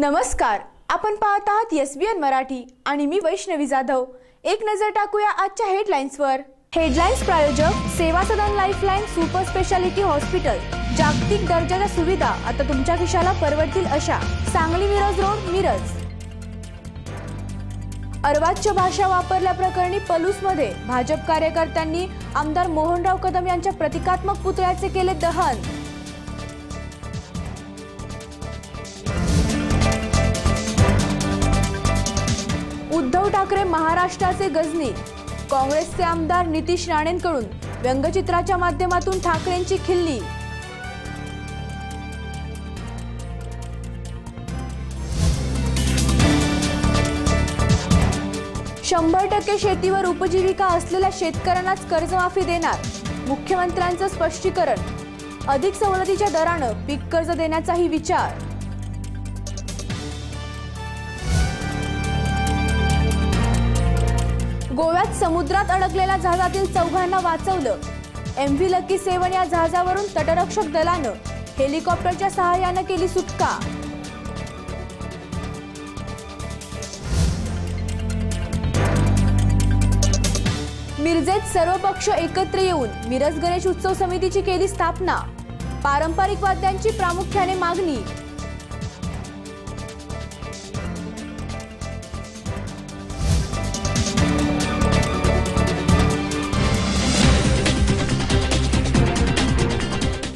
नमस्कार. आपण पाहत आहात एस बी एन मराठी आणि मी वैष्णवी जाधव. एक नजर टाकूया आजच्या हेडलाईन्सवर हेडलाईन्स प्रायोजक Seva Sadan Lifeline super speciality hospital जागतिक दर्जाच्या सुविधा आता तुमच्या खिशाला परवडतील अशा. सांगली मिरज रोड मिरज. अर्वाच्य भाषा वापरल्याप्रकरणी पलूसमध्ये भाजप कार्यकर्त्यांनी आमदार मोहनराव कदम यांच्या प्रतिकात्मक पुतळ्याचे केले दहन. उद्धव ठाकरे महाराष्ट्राचे गजनी. काँग्रेसचे आमदार नितीश राणेंकडून व्यंगचित्राच्या माध्यमातून ठाकरेंची खिल्ली. शंभर टक्के शेतीवर उपजीविका असलेल्या शेतकऱ्यांनाच कर्जमाफी देणार मुख्यमंत्र्यांचं स्पष्टीकरण. अधिक सवलतीच्या दरानं पीक कर्ज देण्याचाही विचार. गोव्यात समुद्रात अडकलेल्या जहाजातील चौघांना वाचवलं. एम व्ही लकी सेवन या जहाजावरून तटरक्षक दलानं हेलिकॉप्टरच्या सहाय्यानं केली सुटका. मिरजेत सर्व पक्ष एकत्र येऊन मिरज गणेश उत्सव समितीची केली स्थापना. पारंपरिक वाद्यांची प्रामुख्याने मागणी.